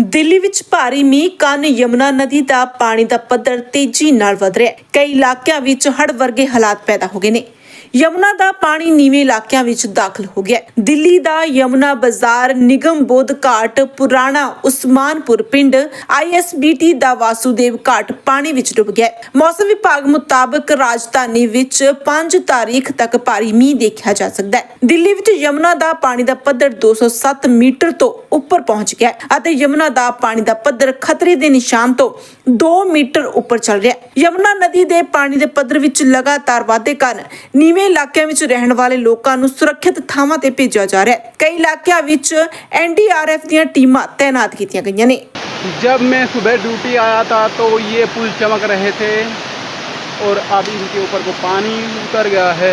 ਦਿੱਲੀ ਵਿੱਚ ਭਾਰੀ ਮੀਂਹ ਕਾਰਨ ਯਮੁਨਾ ਨਦੀ ਦਾ ਪਾਣੀ ਦਾ ਪੱਧਰ ਤੇਜ਼ੀ ਨਾਲ ਵਧ ਰਿਹਾ ਹੈ। ਕਈ ਇਲਾਕਿਆਂ ਵਿੱਚ ਹੜ੍ਹ ਵਰਗੇ ਹਾਲਾਤ ਪੈਦਾ ਹੋ ਗਏ ਨੇ। ਯਮੁਨਾ ਦਾ ਪਾਣੀ ਨੀਵੇਂ ਇਲਾਕਿਆਂ ਵਿੱਚ ਦਾਖਲ ਹੋ ਗਿਆ ਦਿੱਲੀ ਦਾ ਯਮੁਨਾ ਬਾਜ਼ਾਰ, ਨਿਗਮ ਬੋਧ ਘਾਟ, ਪੁਰਾਣਾ ਉਸਮਾਨਪੁਰ ਪਿੰਡ ਆਈਐਸਬੀਟੀ ਦਾ ਵਾਸੂਦੇਵ ਘਾਟ ਪਾਣੀ ਵਿੱਚ ਡੁੱਬ ਗਿਆ ਮੌਸਮ ਵਿਭਾਗ ਮੁਤਾਬਕ ਰਾਜਧਾਨੀ ਵਿੱਚ 5 ਤਾਰੀਖ ਤੱਕ ਭਾਰੀ ਮੀਂਹ ਦੇਖਿਆ ਜਾ ਸਕਦਾ ਹੈ। ਦਿੱਲੀ ਵਿੱਚ ਯਮੁਨਾ ਦਾ ਪਾਣੀ ਦਾ ਪੱਧਰ 207 ਮੀਟਰ ਤੋਂ ਉੱਪਰ ਪਹੁੰਚ ਗਿਆ ਅਤੇ ਯਮੁਨਾ ਦਾ ਪਾਣੀ ਦਾ ਪੱਧਰ ਖਤਰੇ ਦੇ ਨਿਸ਼ਾਨ ਤੋਂ 2 ਮੀਟਰ ਉੱਪਰ ਚੱਲ ਰਿਹਾ ਹੈ ਯਮੁਨਾ ਨਦੀ ਦੇ ਪਾਣੀ ਦੇ ਪੱਧਰ ਵਿੱਚ ਲਗਾਤਾਰ ਵਾਧੇ ਕਾਰਨ ਨੀਵੇਂ ਇਲਾਕਿਆਂ ਵਿੱਚ ਰਹਿਣ ਵਾਲੇ ਲੋਕਾਂ ਨੂੰ ਸੁਰੱਖਿਅਤ ਥਾਵਾਂ ਤੇ ਭੇਜਿਆ ਜਾ ਰਿਹਾ ਹੈ ਕਈ ਇਲਾਕਿਆਂ ਵਿੱਚ ਐਨਡੀਆਰਐਫ ਦੀਆਂ ਟੀਮਾਂ ਤਾਇਨਾਤ ਕੀਤੀਆਂ ਗਈਆਂ ਨੇ जब मैं सुबह ड्यूटी आया था तो ये पुल चमक रहे थे और अब इनके ऊपर को पानी उतर गया है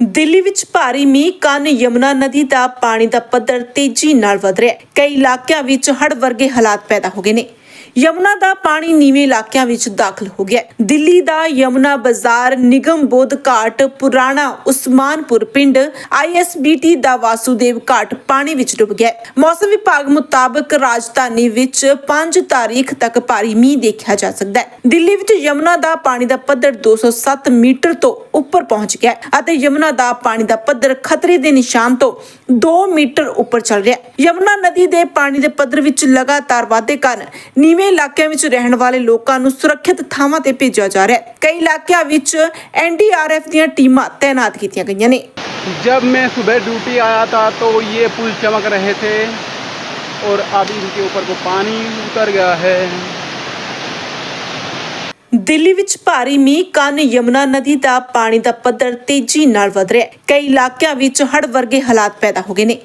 ਦਿੱਲੀ ਵਿੱਚ ਭਾਰੀ ਮੀਂਹ ਕਾਰਨ ਯਮੁਨਾ ਨਦੀ ਦਾ ਪਾਣੀ ਦਾ ਪੱਧਰ ਤੇਜ਼ੀ ਨਾਲ ਵਧ ਰਿਹਾ ਹੈ। ਕਈ ਇਲਾਕਿਆਂ ਵਿੱਚ ਹੜ੍ਹ ਵਰਗੇ ਹਾਲਾਤ ਪੈਦਾ ਹੋ ਗਏ ਨੇ। ਯਮੁਨਾ ਦਾ ਪਾਣੀ ਨੀਵੇਂ ਇਲਾਕਿਆਂ ਵਿੱਚ ਦਾਖਲ ਹੋ ਗਿਆ ਹੈ। ਦਿੱਲੀ ਦਾ ਯਮੁਨਾ ਬਾਜ਼ਾਰ, ਨਿਗਮ ਬੋਧ ਘਾਟ, ਪੁਰਾਣਾ ਉਸਮਾਨਪੁਰ ਪਿੰਡ ਆਈਐਸਬੀਟੀ ਦਾ ਵਾਸੂਦੇਵ ਘਾਟ ਪਾਣੀ ਵਿੱਚ ਡੁੱਬ ਗਿਆ ਹੈ। ਮੌਸਮ ਵਿਭਾਗ ਮੁਤਾਬਕ ਰਾਜਧਾਨੀ ਵਿੱਚ 5 ਤਾਰੀਖ ਤੱਕ ਭਾਰੀ ਮੀਂਹ ਦੇਖਿਆ ਜਾ ਸਕਦਾ ਹੈ। ਦਿੱਲੀ ਵਿੱਚ ਯਮੁਨਾ ਦਾ ਪਾਣੀ ਦਾ ਪੱਧਰ 207 ਮੀਟਰ ਤੋਂ ਉੱਪਰ ਪਹੁੰਚ ਗਿਆ ਹੈ ਅਤੇ ਯਮੁਨਾ ਦਾ ਪਾਣੀ ਦਾ ਪੱਧਰ ਖਤਰੇ ਦੇ ਨਿਸ਼ਾਨ ਤੋਂ 2 ਮੀਟਰ ਉੱਪਰ ਚੱਲ ਰਿਹਾ ਹੈ। ਯਮੁਨਾ ਨਦੀ ਦੇ ਪਾਣੀ ਦੇ ਪੱਧਰ ਵਿੱਚ ਲਗਾਤਾਰ ਵਾਧੇ ਕਾਰਨ ਨੀਵੇਂ ਇਲਾਕਿਆਂ ਵਿੱਚ ਰਹਿਣ ਵਾਲੇ ਲੋਕਾਂ ਨੂੰ ਸੁਰੱਖਿਅਤ ਥਾਵਾਂ ਤੇ ਭੇਜਿਆ ਜਾ ਰਿਹਾ ਹੈ ਕਈ ਇਲਾਕਿਆਂ ਵਿੱਚ ਐਨਡੀਆਰਐਫ ਦੀਆਂ ਟੀਮਾਂ ਤਾਇਨਾਤ ਕੀਤੀਆਂ ਗਈਆਂ ਨੇ जब मैं सुबह ड्यूटी आया था तो ये पुल चमक रहे थे और अब इनके ऊपर को पानी उतर गया है ਦਿੱਲੀ ਵਿੱਚ ਭਾਰੀ ਮੀਂਹ ਕਾਰਨ ਯਮੁਨਾ ਨਦੀ ਦਾ ਪਾਣੀ ਦਾ ਪੱਧਰ ਤੇਜ਼ੀ ਨਾਲ ਵਧ ਰਿਹਾ ਹੈ ਕਈ ਇਲਾਕਿਆਂ ਵਿੱਚ ਹੜ੍ਹ ਵਰਗੇ ਹਾਲਾਤ ਪੈਦਾ ਹੋ ਗਏ ਨੇ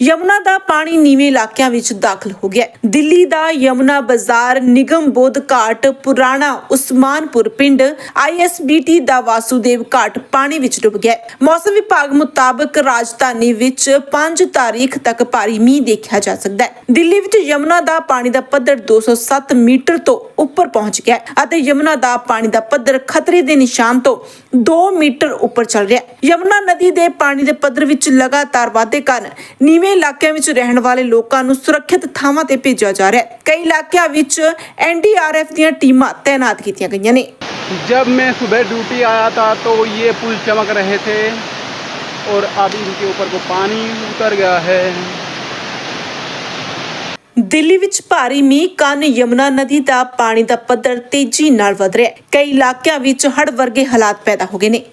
ਯਮੁਨਾ ਦਾ ਪਾਣੀ ਨੀਵੇਂ ਇਲਾਕਿਆਂ ਵਿੱਚ ਦਾਖਲ ਹੋ ਗਿਆ ਦਿੱਲੀ ਦਾ ਯਮੁਨਾ ਬਾਜ਼ਾਰ, ਨਿਗਮ ਬੋਧ ਘਾਟ, ਪੁਰਾਣਾ ਉਸਮਾਨਪੁਰ ਪਿੰਡ ਆਈਐਸਬੀਟੀ ਦਾ ਵਾਸੂਦੇਵ ਘਾਟ ਪਾਣੀ ਵਿੱਚ ਡੁੱਬ ਗਿਆ ਮੌਸਮ ਵਿਭਾਗ ਮੁਤਾਬਕ ਰਾਜਧਾਨੀ ਵਿੱਚ 5 ਤਾਰੀਖ ਤੱਕ ਭਾਰੀ ਮੀਂਹ ਦੇਖਿਆ ਜਾ ਸਕਦਾ ਹੈ। ਦਿੱਲੀ ਵਿੱਚ ਯਮੁਨਾ ਦਾ ਪਾਣੀ ਦਾ ਪੱਧਰ 207 ਮੀਟਰ ਤੋਂ ਉੱਪਰ ਪਹੁੰਚ ਗਿਆ ਅਤੇ ਯਮੁਨਾ ਦਾ ਪਾਣੀ ਦਾ ਪੱਧਰ ਖਤਰੇ ਦੇ ਨਿਸ਼ਾਨ ਤੋਂ 2 ਮੀਟਰ ਉੱਪਰ ਚੱਲ ਰਿਹਾ ਹੈ। ਯਮੁਨਾ ਨਦੀ ਦੇ ਪਾਣੀ ਦੇ ਪੱਧਰ ਵਿੱਚ ਲਗਾਤਾਰ ਵਾਧੇ ਕਾਰਨ ਨੀਵੇਂ ਇਲਾਕਿਆਂ ਵਿੱਚ ਰਹਿਣ ਵਾਲੇ ਲੋਕਾਂ ਨੂੰ ਸੁਰੱਖਿਅਤ ਥਾਵਾਂ ਤੇ ਭੇਜਿਆ ਜਾ ਰਿਹਾ ਹੈ ਕਈ ਇਲਾਕਿਆਂ ਵਿੱਚ ਐਨਡੀਆਰਐਫ ਦੀਆਂ ਟੀਮਾਂ ਤਾਇਨਾਤ ਕੀਤੀਆਂ ਗਈਆਂ ਨੇ जब मैं सुबह ड्यूटी आया था तो ये पुल चमक रहे थे और अब इनके ऊपर को पानी उतर गया है ਦਿੱਲੀ ਵਿੱਚ ਭਾਰੀ ਮੀਂਹ ਕਾਰਨ ਯਮੁਨਾ ਨਦੀ ਦਾ ਪਾਣੀ ਦਾ ਪੱਧਰ ਤੇਜ਼ੀ ਨਾਲ ਵਧ ਰਿਹਾ ਹੈ। ਕਈ ਇਲਾਕਿਆਂ ਵਿੱਚ ਹੜ ਵਰਗੇ ਹਾਲਾਤ ਪੈਦਾ ਹੋ ਗਏ ਨੇ।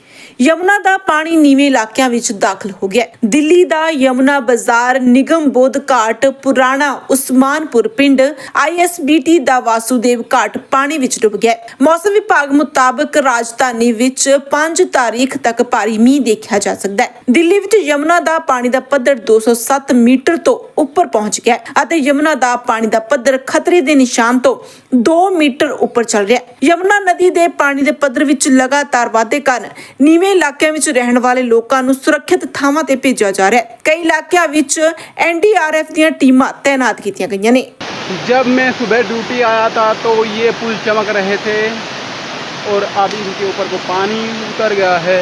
ਯਮੁਨਾ ਦਾ ਪਾਣੀ ਨੀਵੇਂ ਇਲਾਕਿਆਂ ਵਿੱਚ ਦਾਖਲ ਹੋ ਗਿਆ ਦਿੱਲੀ ਦਾ ਯਮੁਨਾ ਬਾਜ਼ਾਰ, ਨਿਗਮ ਬੋਧ ਘਾਟ, ਪੁਰਾਣਾ ਉਸਮਾਨਪੁਰ ਪਿੰਡ ਆਈਐਸਬੀਟੀ ਦਾ ਵਾਸੂਦੇਵ ਘਾਟ ਪਾਣੀ ਵਿੱਚ ਡੁੱਬ ਗਿਆ ਮੌਸਮ ਵਿਭਾਗ ਮੁਤਾਬਕ ਰਾਜਧਾਨੀ ਵਿੱਚ 5 ਤਾਰੀਖ ਤੱਕ ਭਾਰੀ ਮੀਂਹ ਦੇਖਿਆ ਜਾ ਸਕਦਾ ਹੈ। ਦਿੱਲੀ ਵਿੱਚ ਯਮੁਨਾ ਦਾ ਪਾਣੀ ਦਾ ਪੱਧਰ 207 ਮੀਟਰ ਤੋਂ ਉੱਪਰ ਪਹੁੰਚ ਗਿਆ ਅਤੇ ਯਮੁਨਾ ਦਾ ਪਾਣੀ ਦਾ ਪੱਧਰ ਖਤਰੇ ਦੇ ਨਿਸ਼ਾਨ ਤੋਂ 2 ਮੀਟਰ ਉੱਪਰ ਚੱਲ ਰਿਹਾ ਹੈ ਯਮੁਨਾ ਨਦੀ ਦੇ ਪਾਣੀ ਦੇ ਪੱਧਰ ਵਿੱਚ ਲਗਾਤਾਰ ਵਾਧੇ ਕਾਰਨ ਨੀਵੇਂ ਇਲਾਕਿਆਂ ਵਿੱਚ ਰਹਿਣ ਵਾਲੇ ਲੋਕਾਂ ਨੂੰ ਸੁਰੱਖਿਅਤ ਥਾਵਾਂ ਤੇ ਭੇਜਿਆ ਜਾ ਰਿਹਾ ਹੈ ਕਈ ਇਲਾਕਿਆਂ ਵਿੱਚ ਐਨਡੀਆਰਐਫ ਦੀਆਂ ਟੀਮਾਂ ਤਾਇਨਾਤ ਕੀਤੀਆਂ ਗਈਆਂ ਨੇ जब मैं सुबह ड्यूटी आया था तो ये पुल चमक रहे थे और अब इनके ऊपर को पानी उतर गया है